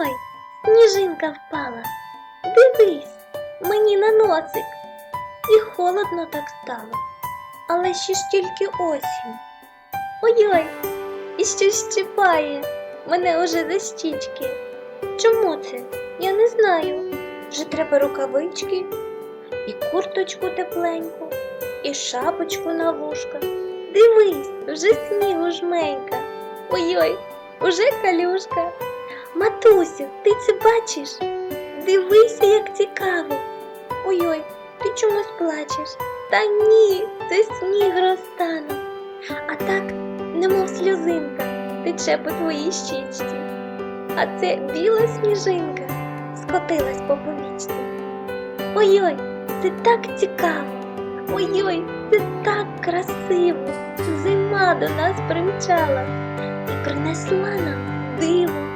Ой-ой, сніжинка впала. Дивись, мені на носик. І холодно так стало. Але ще ж тільки осінь. Ой-ой, і щось щипає мене уже за щічки. Чому це? Я не знаю. Вже треба рукавички, і курточку тепленьку, і шапочку на вушка. Дивись, вже снігу жменька. Ой-ой, уже калюшка. Матусю, ти це бачиш? Дивися, як цікаво. Ой-ой, ти чомусь плачеш? Та ні, це сніг розтанув. А так, немов сльозинка, тече по твоїй щічці. А це біла сніжинка скотилась по повічці. Ой-ой, це так цікаво. Ой-ой, це так красиво. Зима до нас примчала і принесла нам диво.